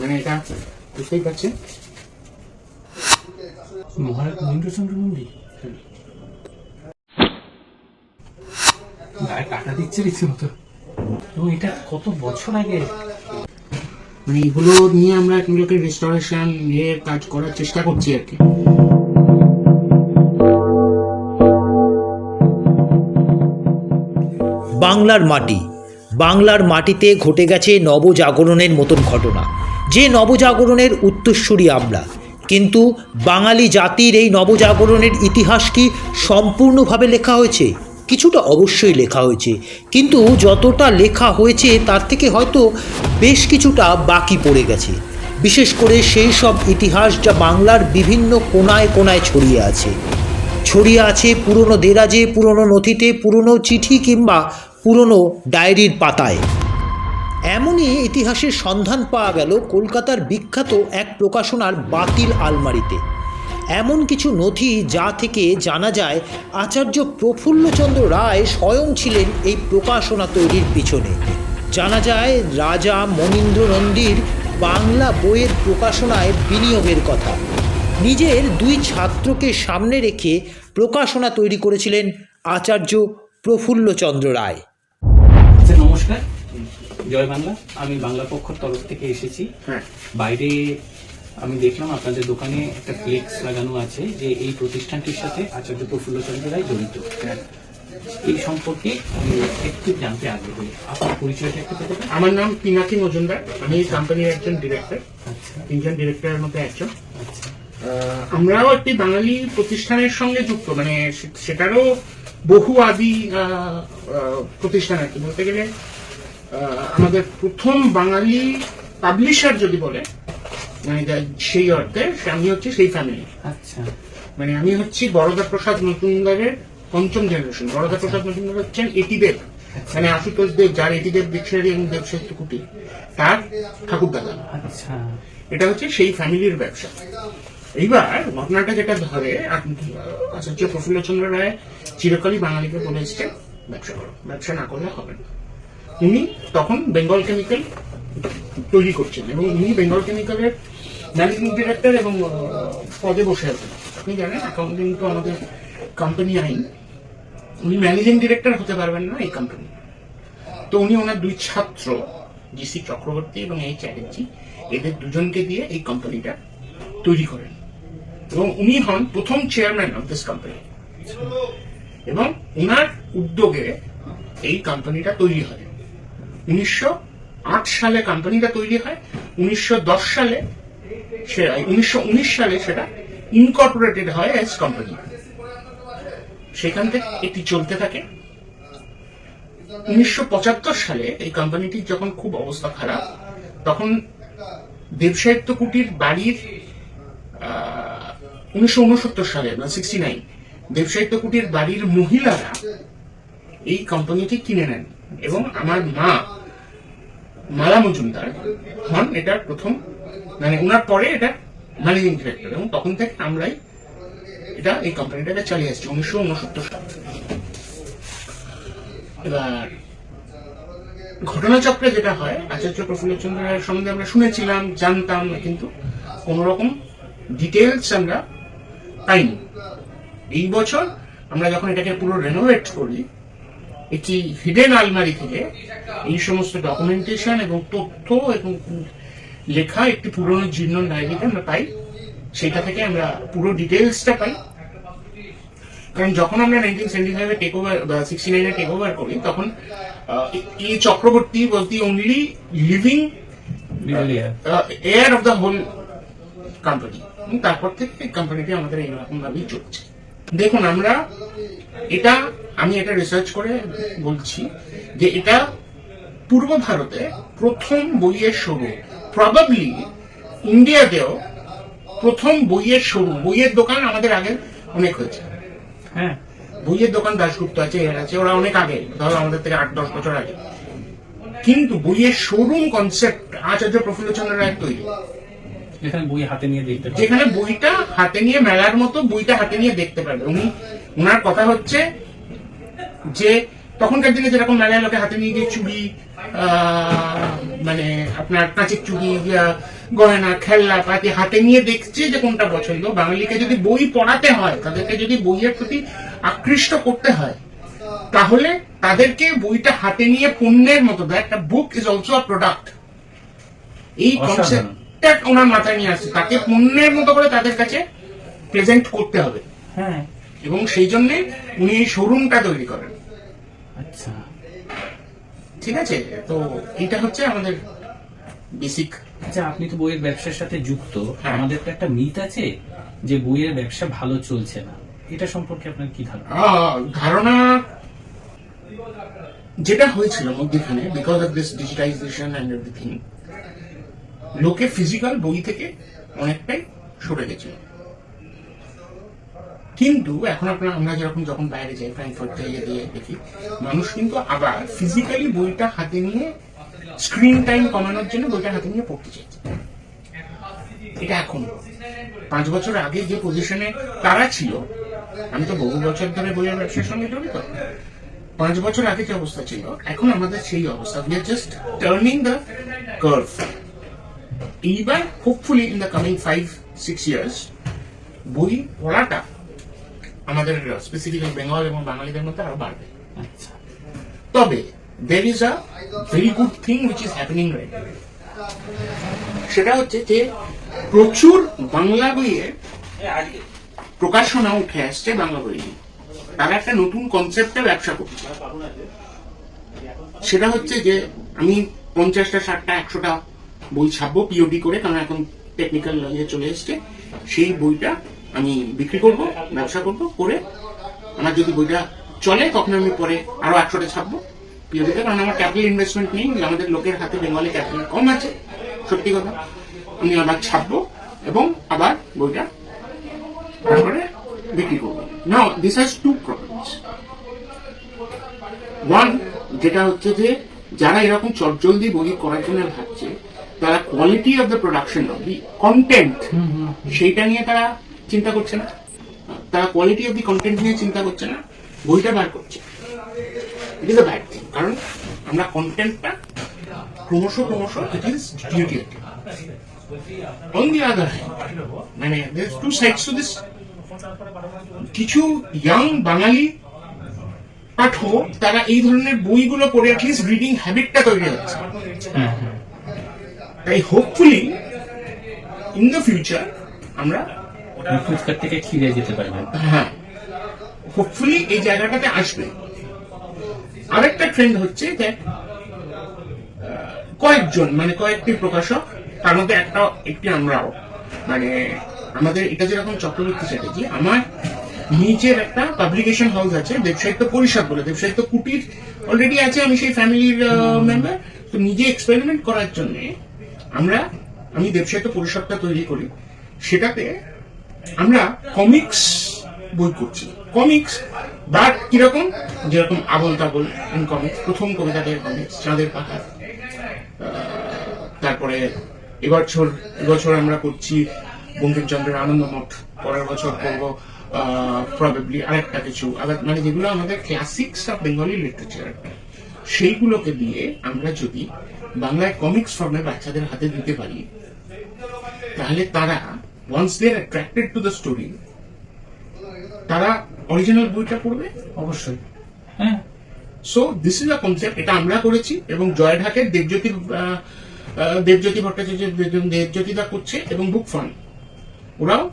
মানে এটা বুঝতেই পারছেন? মহারাজ মহেন্দ্রচন্দ্র মন্দির গায়ে টাকা দিচ্ছে রীতিমতো। এবং এটা কত বছর আগে? মানে এগুলো নিয়ে আমরা এগুলোকে রেস্টোরেশন নিয়ে কাজ করার চেষ্টা করছি আর কি। বাংলার মাটি। বাংলার মাটিতে ঘটে গেছে নবজাগরণের মতন ঘটনা। যে নবজাগরণের উত্তরসূরি আমরা কিন্তু বাঙালি জাতির এই নবজাগরণের ইতিহাস কি সম্পূর্ণভাবে লেখা হয়েছে? কিছুটা অবশ্যই লেখা হয়েছে। কিন্তু যতটা লেখা হয়েছে, তার থেকে হয়তো বেশ কিছুটা বাকি পড়ে গেছে। বিশেষ করে সেই সব ইতিহাস যা বাংলার বিভিন্ন কোনায় কোনায় ছড়িয়ে আছে। ছড়িয়ে আছে পুরনো দেরাজে, পুরনো নথিতে, পুরনো চিঠি কিংবা পুরনো ডায়েরির পাতায়। এমনই ইতিহাসের সন্ধান পাওয়া গেল কলকাতার বিখ্যাত এক প্রকাশনার বাতিল আলমারিতে। এমন কিছু নথি যা থেকে জানা যায় আচার্য প্রফুল্লচন্দ্র রায় স্বয়ং ছিলেন এই প্রকাশনা তৈরির পিছনে। জানা যায়, রাজা মনীন্দ্র নন্দীর বাংলা বইয়ের প্রকাশনায় বিনিয়োগের কথা। নিজের দুই ছাত্রকে সামনে রেখে প্রকাশনা তৈরি করেছিলেন আচার্য প্রফুল্লচন্দ্র রায়। নমস্কার। জয় বাংলা। আমি বাংলা পক্ষর তরফ থেকে এসেছি। হ্যাঁ। বাইরে আমি দেখলাম আপনাদের দোকানে একটা ফ্লেক্স লাগানো আছে যে এই প্রতিষ্ঠানটির সাথে আচার্য প্রফুল্লচন্দ্র রায় জড়িত। হ্যাঁ। এই সম্পর্কে আমি একটু জানতে আগ্রহী। আপনার পরিচয়টা একটু? আমার নাম পিনাকি মজুমদার। আমি এই কোম্পানির একজন ডিরেক্টর আচ্ছা। তিনজন ডিরেক্টরের মধ্যে একজন। আচ্ছা। আমরাও একটি বাঙালি প্রতিষ্ঠানের সঙ্গে যুক্ত মানে সেটারও বহু আদি প্রতিষ্ঠান আর কি বলতে গেলে আমাদের প্রথম বাঙালি পাবলিশার যদি বলে মানে সেই অর্থে আমি হচ্ছে সেই ফ্যামিলি আচ্ছা। মানে আমি হচ্ছি বরদা প্রসাদ মজুমদারের পঞ্চম জেনারেশন বরদা প্রসাদ মজুমদার হচ্ছেন এটিদেব। মানে আশুতোষ দেব যার এটিদেব ডিকশনারি এবং দেব সাহিত্য কুটি তার ঠাকুর দাদা আচ্ছা। এটা হচ্ছে সেই ফ্যামিলির ব্যবসা। এইবার ঘটনাটা যেটা ধরে আচার্য প্রফুল্লচন্দ্র রায় চিরকালই বাঙালিকে বলে এসছেন, ব্যবসা করো, ব্যবসা না করলে হবে না। উনি তখন বেঙ্গল কেমিক্যাল তৈরি করছেন এবং উনি বেঙ্গল কেমিক্যালের ম্যানেজিং ডিরেক্টর এবং পদে বসে আছেন। আপনি জানেন অ্যাকাউন্টিং তো আমাদের কোম্পানি আইন। উনি ম্যানেজিং ডিরেক্টর হতে পারবেন না এই কোম্পানি তো উনি ওনার দুই ছাত্র জিসি চক্রবর্তী এবং এই চ্যাটার্জি এদের দুজনকে দিয়ে এই কোম্পানিটা তৈরি করেন। এবং উনি হন প্রথম চেয়ারম্যান অফ দিস কোম্পানি এবং ওনার উদ্যোগে এই কোম্পানিটা তৈরি হয়। উনিশশো আট সালে কোম্পানিটা তৈরি হয়, উনিশশো দশ সালে উনিশশো উনিশ সালে সেটা ইনকর্পোরেটেড হয় এস কোম্পানি সেখান থেকে এটি চলতে থাকে। উনিশশো পঁচাত্তর সালে এই কোম্পানিটির যখন খুব অবস্থা খারাপ, তখন দেবসাহিত্য কুটির বাড়ির উনিশশো সালে মানে সিক্সটি নাইন দেবসাহিত্য কুটির বাড়ির মহিলারা এই কোম্পানিটি কিনে নেন এবং আমার মা মালা মজুমদার হন এটার প্রথম মানে ওনার পরে এটা ম্যানেজিং ডিরেক্টর এবং তখন থেকে আমরাই এটা, এই কোম্পানিটাকে চালিয়ে আসছি, উনিশশো উনসত্তর সালে। এবার, ঘটনাচক্রে যেটা হয়, আচার্য প্রফুল্লচন্দ্র রায়ের সম্বন্ধে আমরা শুনেছিলাম, জানতাম, কিন্তু কোন রকম ডিটেলস আমরা পাইনি এই বছর আমরা যখন এটাকে পুরো রেনোভেট করি একটি হিডেন আলমারি থেকে এই সমস্ত ডকুমেন্টেশন এবং তথ্য এবং লেখা একটি পুরনো জীর্ণ ডায়েরিতে আমরা পাই সেটা থেকে আমরা পুরো ডিটেলসটা পাই। কারণ যখন আমরা নাইনটিন সেভেন্টি ফাইভে টেক ওভার বা সিক্সটি নাইনে টেক ওভার করি তখন এই Chakraborty was the only living heir of the whole company তারপর থেকে এই কোম্পানিটি আমাদের এইরকম ভাবেই চলছে। দেখুন, আমরা এটা, আমি এটা রিসার্চ করে বলছি যে এটা পূর্ব ভারতে প্রথম বইয়ের শুরু প্রবাবলি ইন্ডিয়াতেও প্রথম বইয়ের শুরু বইয়ের দোকান আমাদের আগে অনেক হয়েছে। হ্যাঁ বইয়ের দোকান দাসগুপ্ত আছে, এর আছে, ওরা অনেক আগে, ধরো আমাদের থেকে আট দশ বছর আগে। কিন্তু বইয়ের শোরুম কনসেপ্ট আচার্য প্রফুল্লচন্দ্র রায়ের তৈরি। যেখানে বই হাতে নিয়ে দেখতে যেখানে বইটা হাতে নিয়ে মেলার মতো বইটা হাতে নিয়ে দেখতে পারবে উনি ওনার কথা হচ্ছে যে তখনকার দিনে যেরকম মেলায় লোকে হাতে নিয়ে গিয়ে চুড়ি মানে আপনার কাঁচের চুড়ি গয়না খেলনা পাতি হাতে নিয়ে দেখছে যে কোনটা পছন্দ। বাঙালিকে যদি বই পড়াতে হয় তাদেরকে যদি বইয়ের প্রতি আকৃষ্ট করতে হয় তাহলে তাদেরকে বইটা হাতে নিয়ে পণ্যের মতো দেয় একটা book is also a product. এই অসাধারণ। কনসেপ্টটা ওনার মাথায় নিয়ে আসছে। তাকে পণ্যের মতো করে তাদের কাছে প্রেজেন্ট করতে হবে। হ্যাঁ। এবং সেই জন্য উনি এই শোরুমটা তৈরি করেন। আচ্ছা। ঠিক আছে? তো এটা হচ্ছে আমাদের বেসিক আচ্ছা আপনি তো বইয়ের ব্যবসার সাথে যুক্ত। হ্যাঁ। আমাদের তো একটা মিথ আছে যে বইয়ের ব্যবসা ভালো চলছে না। এটা সম্পর্কে আপনার কি ধারণা? ধারণা যেটা হয়েছিল মধ্যখানে because of this digitization and everything লোকে ফিজিক্যাল বই থেকে অনেকটাই সরে গেছিল। কিন্তু এখন আপনার, আমরা যেরকম যখন বাইরে যাই ফ্রাঙ্কফার্ট দিয়ে দেখি, মানুষ কিন্তু আবার ফিজিক্যালি বইটা হাতে নিয়ে স্ক্রিন টাইম কমানোর জন্য বইটা হাতে নিয়ে পড়তে চাইছে। এটা এখন পাঁচ বছর আগে যে পজিশনে তারা ছিল, আমি তো বহু বছর ধরে বইয়ের ব্যবসার সঙ্গে জড়িত। পাঁচ বছর আগে যে অবস্থা ছিল, এখন আমাদের সেই অবস্থা। We are just turning the curve এইবার hopefully in the coming five six years বই পড়াটা আমাদের স্পেসিফিক্যালি বেঙ্গল এবং বাঙালিদের মধ্যে আরও বাড়বে। আচ্ছা। তবে there is a very good thing which is happening right সেটা হচ্ছে যে প্রচুর বাংলা বইয়ের প্রকাশনা উঠে আসছে বাংলা বই নিয়ে। তারা একটা নতুন কনসেপ্টে ব্যবসা করছে। সেটা হচ্ছে যে আমি পঞ্চাশটা ষাটটা একশোটা বই ছাপবো পিওডি করে, কারণ এখন টেকনিক্যাল ইয়ে চলে এসছে। সেই বইটা আমি বিক্রি করব, ব্যবসা করব, করে আমার যদি বইটা চলে, তখন আমি পরে আরও একশোটা ছাপবো পিওডিতে কারণ আমার ক্যাপিটাল ইনভেস্টমেন্ট নেই, আমাদের লোকের হাতে বেঙ্গলি ক্যাপিটাল কম আছে, সত্যি কথা। আমি আবার ছাপবো এবং আবার বইটা তারপরে বিক্রি করব। না this has two problems one যেটা হচ্ছে যে, যারা এরকম চটজলদি বই করার জন্য ভাবছে quality of the production of the content সেইটা নিয়ে তারা চিন্তা করছে না। তারা কোয়ালিটি অফ দি কন্টেন্ট নিয়ে চিন্তা করছে না বইটা বার করছে। It is a bad thing কারণ আমরা কন্টেন্টটা ক্রমশ ক্রমশ it is on the other মানে টু সাইডস টু দিস কিছু ইয়াং বাঙালি পাঠক তারা এই ধরনের বইগুলো পড়ে অ্যাটলিস্ট রিডিং হ্যাবিটটা তৈরি হচ্ছে। তাই হোপফুলি ইন দ্য ফিউচার আমরা ফুচকার থেকে খিরে যেতে পারবেন হ্যাঁ হোপফুলি এই জায়গাটাতে আসবে। আরেকটা ট্রেন্ড হচ্ছে যে কয়েকজন মানে কয়েকটি প্রকাশক তার মধ্যে একটা একটি আমরাও। মানে আমাদের এটা যেরকম চক্রবর্তী চ্যাটার্জি আমার নিজের একটা পাবলিকেশন হাউস আছে দেবসাহিত্য পরিষদ বলে দেবসাহিত্য কুটির অলরেডি আছে আমি সেই ফ্যামিলির মেম্বার তো নিজে এক্সপেরিমেন্ট করার জন্য আমরা, আমি দেবসাহিত্য পরিষদটা তৈরি করি, সেটাতে আমরা কমিক্স বই করছি। কমিক্স বাট কীরকম? যেরকম আবল তাবল কমিক্স প্রথম কবিতাদের কমিক্স চাঁদের পাহাড় তারপরে এবছর এবছর আমরা করছি বঙ্কিমচন্দ্রের আনন্দমঠ পরের বছর করব প্রবেবলি আরেকটা কিছু। আবার মানে যেগুলো আমাদের ক্লাসিক্স অফ বেঙ্গলি লিটারেচার সেইগুলোকে দিয়ে আমরা যদি বাংলায় কমিক্স ফর্মে বাচ্চাদের হাতে দিতে পারি তাহলে তারা once they are attracted to the story তারা অরিজিনাল বইটা পড়বে? অবশ্যই। হ্যাঁ। So this is a concept এটা আমরা করেছি এবং জয়ঢাকের দেবজ্যোতি আহ, আহ, দেবজ্যোতি ভট্টাচার্য দেব- দেবজ্যোতিদা করছে এবং বুক ফান্ড ওরাও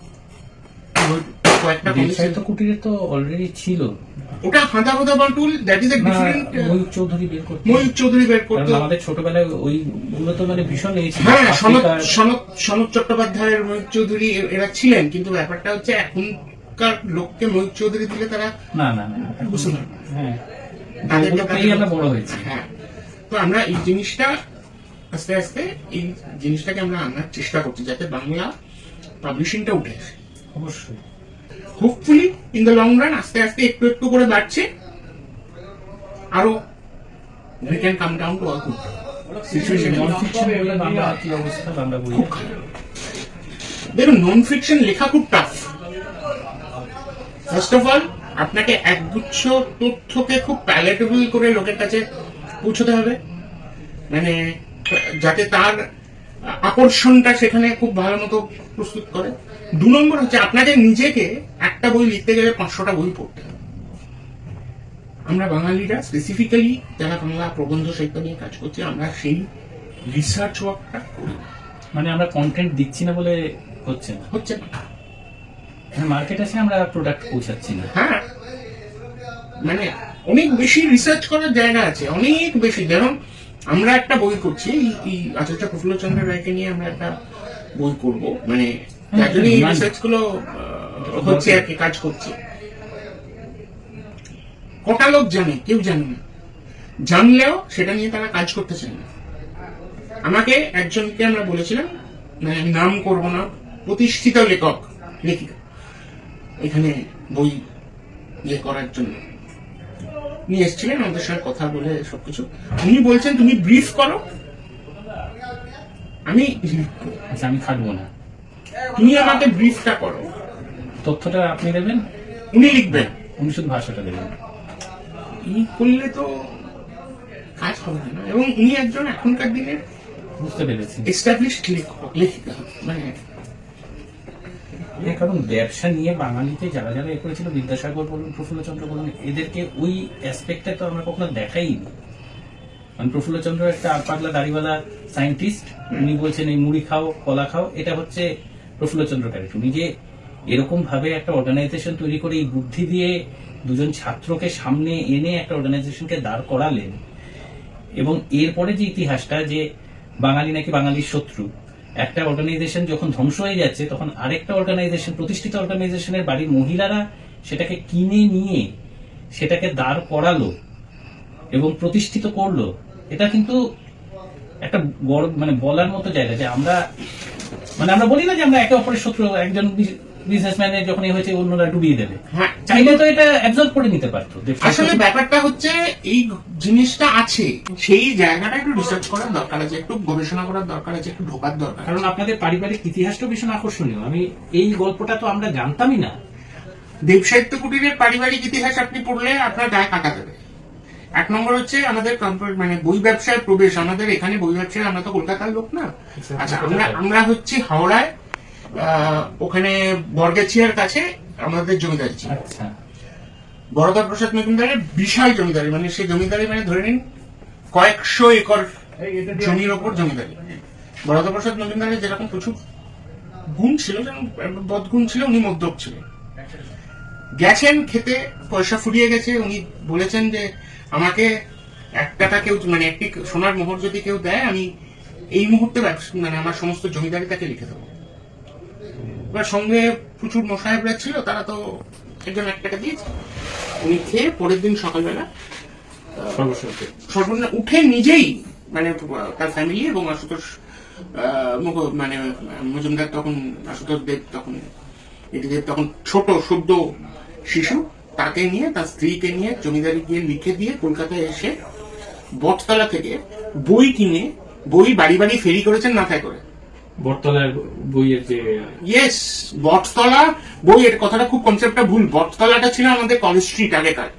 কয়েকটা কুটিরে তো অলরেডি ছিল। ওটা Handa Handa Batul that is a different Mayur Chowdhury বের করতে। ময়ূর চৌধুরী বের করতো। আমাদের ছোটবেলায় ওইগুলো তো মানে ভীষণ এই ছিল। হ্যাঁ আফ্রিকার- সনদ সনদ চট্টোপাধ্যায়ের ময়ূর চৌধুরী এরা ছিলেন কিন্তু ব্যাপারটা হচ্ছে এখনকার লোককে ময়ূর চৌধুরী দিলে তারা না না না বুঝতে পারবে। হ্যাঁ। আমরা বড় হয়েছি। হ্যাঁ। তো আমরা এই জিনিসটা আস্তে আস্তে এই জিনিসটাকে আমরা আনার চেষ্টা করছি যাতে বাংলা পাবলিশিংটা উঠে আসে। অবশ্যই। Hopefully in the long run আস্তে আস্তে একটু একটু করে বাড়ছে। আরও we can come down to all good situation non fiction বলে কি অবস্থা বাংলা বই দেখুন নন ফিকশন লেখা খুব টাফ ফার্স্ট অফ অল আপনাকে একগুচ্ছ তথ্যকে খুব প্যালেটেবল করে লোকের কাছে পৌঁছতে হবে। মানে যাতে তার আকর্ষণটা সেখানে খুব ভালো মতো প্রস্তুত করে। দু নম্বর হচ্ছে আপনাকে নিজেকে একটা বই লিখতে গেলে পাঁচশোটা বই পড়তে হবে। আমরা বাঙালিরা স্পেসিফিক্যালি যারা বাংলা প্রবন্ধ সাহিত্য নিয়ে কাজ করছি আমরা সেই রিসার্চ ওয়ার্কটা করি। মানে আমরা কন্টেন্ট দিচ্ছি না বলে হচ্ছে না? হচ্ছে না। মার্কেট আছে আমরা প্রোডাক্ট পৌঁছাচ্ছি না? হ্যাঁ। মানে অনেক বেশি রিসার্চ করার জায়গা আছে অনেক বেশি। যেমন আমরা একটা বই করছি এই- আচার্য প্রফুল্লচন্দ্র রায়কে নিয়ে আমরা একটা বই করব। মানে জন্য এই রিসার্চগুলো হচ্ছে আর কি কাজ করছে। কটা লোক জানে কেউ জানে না। জানলেও সেটা নিয়ে তারা কাজ করতে চায় না। আমাকে একজনকে আমরা বলেছিলাম মানে আমি নাম করব না প্রতিষ্ঠিত লেখক লেখিকা। এখানে বই ইয়ে করার জন্য। নিয়ে এসেছিলেন আমাদের সঙ্গে কথা বলে সবকিছু। উনি বলছেন তুমি ব্রিফ করো। আমি আচ্ছা আমি খাটবো না। তুমি আমাকে ব্রিফটা করো। তথ্যটা আপনি দেবেন? উনি লিখবেন। উনি শুধু ভাষাটা দেবেন। এই করলে তো কাজ হবে না। এবং উনি একজন এখনকার দিনের বুঝতে পেরেছি। এস্টাবলিশড লেখক লেখিকা মানে হ্যাঁ, কারণ ব্যবসা নিয়ে বাঙালিতে যারা যারা এ করেছিল বিদ্যাসাগর বলুন প্রফুল্লচন্দ্র বলুন এদেরকে ওই অ্যাসপেক্টটা তো আমরা কখনো দেখাইনি। মানে প্রফুল্লচন্দ্র একটা আর পাগলা দাড়িওয়ালা সায়েন্টিস্ট উনি বলছেন এই মুড়ি খাও কলা খাও। এটা হচ্ছে প্রফুল্লচন্দ্র ক্যারেক্টার উনি যে এরকম ভাবে একটা অর্গানাইজেশন তৈরি করে এই বুদ্ধি দিয়ে দুজন ছাত্রকে সামনে এনে একটা অর্গানাইজেশনকে দাঁড় করালেন এবং এরপরে যে ইতিহাসটা যে বাঙালি নাকি বাঙালির শত্রু একটা অর্গানাইজেশন যখন ধ্বংস হয়ে যাচ্ছে, তখন আরেকটা অর্গানাইজেশন প্রতিষ্ঠিত অর্গানাইজেশনের বাড়ির মহিলারা সেটাকে কিনে নিয়ে সেটাকে দাঁড় করালো এবং প্রতিষ্ঠিত করল। এটা কিন্তু একটা বড় মানে বলার মতো জায়গা যে আমরা মানে আমরা বলি না যে আমরা একে অপরের শত্রু, একজন বিজনেসম্যানের যখন হয়েছে অন্যরা ডুবিয়ে দেবে। হ্যাঁ। চাইলে তো এটা অ্যাবজর্ব করে নিতে পারতো। আসলে ব্যাপারটা হচ্ছে এই জিনিসটা আছে। সেই জায়গাটা একটু রিসার্চ করার দরকার আছে একটু গবেষণা করার দরকার আছে একটু ঢোকার দরকার কারণ আপনাদের পারিবারিক ইতিহাসটা ভীষণ আকর্ষণীয়। আমি এই গল্পটা তো আমরা জানতামই না। দেব সাহিত্য কুটিরের পারিবারিক ইতিহাস আপনি পড়লে আপনার গায়ে কাটা দেবে। এক নম্বর হচ্ছে আমাদের মানে বই ব্যবসায় প্রবেশ। আমাদের এখানে বই ব্যবসায় আমরা তো কলকাতার লোক না। আচ্ছা, আচ্ছা। আমরা আমরা হচ্ছি হাওড়ায় ওখানে বর্গেছিয়ার কাছে আমাদের জমিদারি ছিল। আচ্ছা। বরদা প্রসাদ মজুমদারের বিশাল জমিদারি মানে সেই জমিদারি মানে ধরে নিন কয়েকশো একর জমির ওপর জমিদারি। বরদা প্রসাদ মজুমদারের যেরকম প্রচুর গুণ ছিল যেমন বদগুণ ছিল উনি মদ্যপ ছিলেন। গেছেন খেতে পয়সা ফুরিয়ে গেছে উনি বলেছেন যে আমাকে একটাটা কেউ মানে একটি সোনার মোহর যদি কেউ দেয় আমি এই মুহূর্তে ব্যবসা- মানে আমার সমস্ত জমিদারি তাকে লিখে দেবো। এবার সঙ্গে প্রচুর মশাহেবরা ছিল তারা তো একজন এক টাকা দিয়েছে। উনি খেয়ে পরের দিন সকালবেলা সর্বনা উঠে নিজেই মানে তার ফ্যামিলি এবং আশুতোষ মুখ- মানে মজুমদার তখন আশুতোষ দেব তখন এদিকে তখন ছোট সদ্য শিশু তাকে নিয়ে তার স্ত্রীকে নিয়ে জমিদারি গিয়ে লিখে দিয়ে কলকাতায় এসে বটতলা থেকে বই কিনে বই বাড়ি বাড়ি ফেরি করেছেন মাথায় করে। বটতলার বইয়ের যে ইয়েস বটতলা বই এর কথাটা খুব কনসেপ্টটা ভুল। বটতলাটা ছিল আমাদের কলেজ স্ট্রিট আগেকার।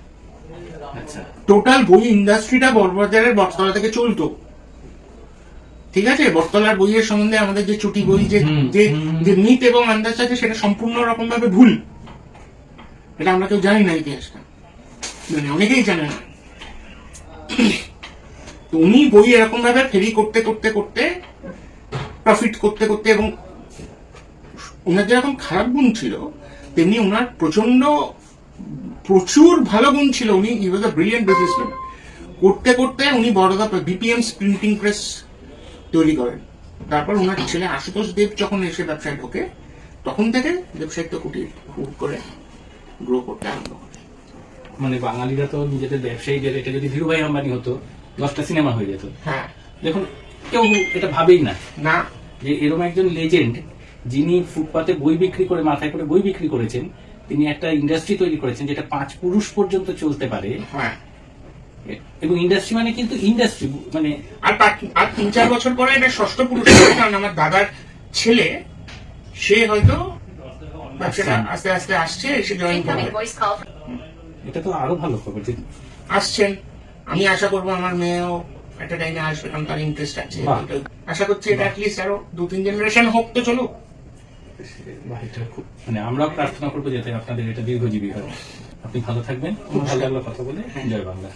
আচ্ছা। টোটাল বই ইন্ডাস্ট্রিটা বড়বাজারের বটতলা থেকে চলতো। ঠিক আছে? বটতলার বইয়ের সম্বন্ধে আমাদের যে চুটি বই যে যে মিথ এবং আন্দাজ আছে সেটা সম্পূর্ণ রকম ভাবে ভুল। এটা আমরা কেউ জানি না ইতিহাসটা। মানে অনেকেই জানে না। তো উনি বই এরকম ভাবে ফেরি করতে করতে করতে প্রফিট করতে করতে এবং ওনার যেরকম খারাপ গুণ ছিল তেমনি ওনার প্রচণ্ড প্রচুর ভালো গুণ ছিল উনি। ই ওয়াজ আ ব্রিলিয়েন্ট বিজনেসম্যান করতে করতে উনি বড়দা বিপিএম প্রিন্টিং প্রেস তৈরি করেন। তারপর ওনার ছেলে আশুতোষ দেব যখন এসে ব্যবসায় ঢোকে তখন থেকে ব্যবসায়িক কুটির হুট করে গ্রো করতে আরম্ভ করে। মানে বাঙালিরা তো নিজেদের ব্যবসায়ীদের এটা যদি ধীরুভাই আম্বানি হতো দশটা সিনেমা হয়ে যেত। হ্যাঁ। দেখুন কেউ এটা ভাবেই না। না। যে এরকম একজন লেজেন্ড যিনি ফুটপাতে বই বিক্রি করে মাথায় করে বই বিক্রি করেছেন তিনি একটা ইন্ডাস্ট্রি তৈরি করেছেন যেটা পাঁচ পুরুষ পর্যন্ত চলতে পারে। হ্যাঁ। এবং ইন্ডাস্ট্রি মানে কিন্তু ইন্ডাস্ট্রি মানে আর আর তিন চার বছর পরে এটা ষষ্ঠ পুরুষ কারণ আমার দাদার ছেলে সে হয়তো ব্যবসাটা আস্তে আস্তে আসছে এসে জয়েন করবে. এটা তো আরও ভালো খবর যে আসছেন। আমি আশা করব আমার মেয়েও একটা টাইমে আসবে কারণ তার ইন্টারেস্ট আছে আশা করছি এটা অ্যাটলিস্ট আরও দু তিন জেনারেশন হোক তো খুব মানে আমরা প্রার্থনা করব যাতে আপনাদের এটা দীর্ঘজীবী হয় আপনি ভালো থাকবেন। ভালো লাগল কথা বলে। জয় বাংলা।